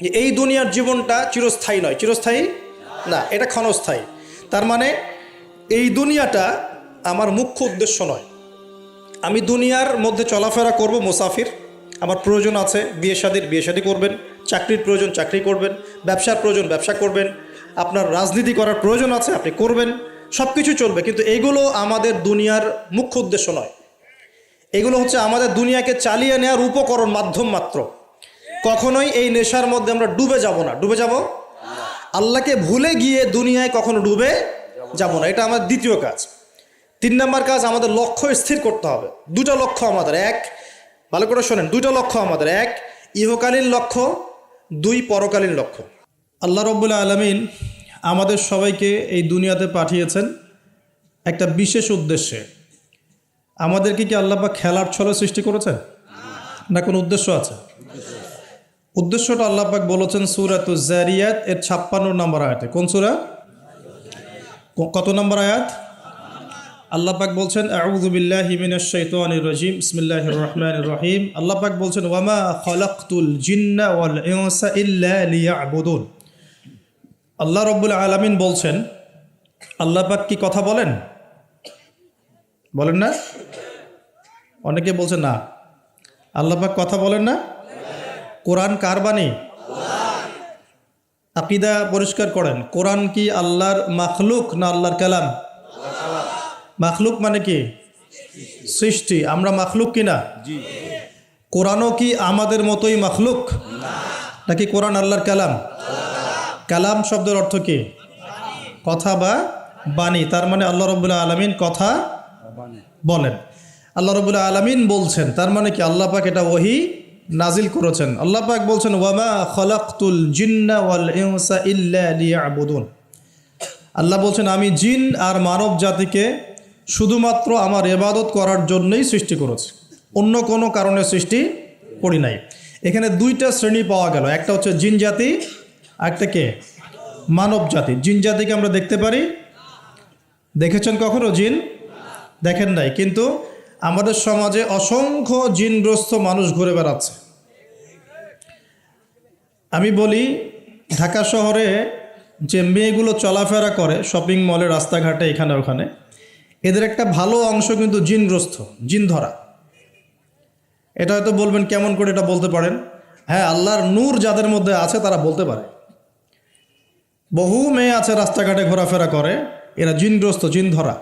যে এই দুনিয়ার জীবনটা চিরস্থায়ী নয়। চিরস্থায়ী? না, এটা ক্ষণস্থায়ী। তার মানে এই দুনিয়াটা আমার মুখ্য উদ্দেশ্য নয়। আমি দুনিয়ার মধ্যে চলাফেরা করব মুসাফির। আমার প্রয়োজন আছে বিয়ে শাদির, বিয়ে শাদি করবেন। চাকরির প্রয়োজন, চাকরি করবেন। ব্যবসার প্রয়োজন, ব্যবসা করবেন। আপনার রাজনীতি করার প্রয়োজন আছে, আপনি করবেন। সব কিছু চলবে, কিন্তু এগুলো আমাদের দুনিয়ার মুখ্য উদ্দেশ্য নয়। এগুলো হচ্ছে আমাদের দুনিয়াকে চালিয়ে নেওয়ার উপকরণ, মাধ্যম মাত্র। কখনোই এই নেশার মধ্যে আমরা ডুবে যাব না। ডুবে যাব? আল্লাহকে ভুলে গিয়ে দুনিয়ায় কখনো ডুবে যাব না। এটা আমার দ্বিতীয় কাজ। তিন নম্বর কাজ, আমাদের লক্ষ্য স্থির করতে হবে। দুটো লক্ষ্য আমাদের। এক, ভালো করে শোনেন দুটো লক্ষ্য আমাদের। এক, ইহকালীন লক্ষ্য, দুই, পরকালীন লক্ষ্য। আল্লাহ রব্বুল্লা আলমিন আমাদের সবাইকে এই দুনিয়াতে পাঠিয়েছেন একটা বিশেষ উদ্দেশ্যে। আমাদেরকে কি আল্লাহ বা খেলার ছলে সৃষ্টি করেছেন? না কোনো উদ্দেশ্য আছে? উদ্দেশ্যটা আল্লাহ পাক বলেছেন সুরাত জারিয়াত, এর ছাপ্পান্ন নম্বর আয়াতে। কোন সুরা? কত নম্বর আয়াত? আল্লাহ পাক বলছেন, আউযু বিল্লাহি মিনাশ শাইতানির রাজিম, বিসমিল্লাহির রহমানির রহিম। আল্লাপাক বলছেন, ওয়ামা জিন্না আল্লাহ রাব্বুল আলামিন বলছেন, আল্লাহ পাক কি কথা বলেন? বলেন না? অনেকে বলছে না। আল্লাহ পাক কথা বলেন না? কোরআন কার বাণী? আকিদা পরিষ্কার করেন কোরআন কি আল্লাহর মাখলুক না আল্লাহর কালাম? মাখলুক মানে কি? সৃষ্টি। আমরা মাখলুক কি না কোরআনও কি আমাদের মতোই মাখলুক? নাকি কোরআন আল্লাহর কালাম? কালাম শব্দের অর্থ কি? কথা বা বাণী। তার মানে আল্লাহ রবুল্লাহ আলমিন কথা বলেন। আল্লাহ রবুল্লাহ আলমিন বলছেন তার মানে কি আল্লাহ পাক এটা ওহি নাজিল করেছেন। আল্লাহ পাক বলছেন, ওয়ামা খলাকতুল জিন্না ওয়াল আল্লাহ বলছেন, আমি জিন আর মানব জাতিকে শুধুমাত্র আমার এবাদত করার জন্যই সৃষ্টি করেছি। অন্য কোনো কারণে সৃষ্টি করি নাই। এখানে দুইটা শ্রেণি পাওয়া গেল। একটা হচ্ছে জিন জাতি একটা কে? মানব জাতি। জিন জাতিকে আমরা দেখতে পারি। দেখেছেন কখনো জিন? দেখেন নাই। কিন্তু আমাদের সমাজে অসংখ্য জিনগ্রস্ত মানুষ ঘুরে বেড়াচ্ছে। আমি বলি, ঢাকা শহরে যে মেয়েগুলো চলাফেরা করে শপিং মলে, রাস্তাঘাটে, এখানে, ওখানে, এদের একটা ভালো অংশ কিন্তু জিনগ্রস্ত জিন ধরা এটা হয়তো বলবেন, কেমন করে এটা বলতে পারেন? হ্যাঁ আল্লাহর নূর যাদের মধ্যে আছে, তারা বলতে পারে। বহু মেয়ে আছে রাস্তাঘাটে ঘোরাফেরা করে, এরা জিনগ্রস্ত জিন ধরা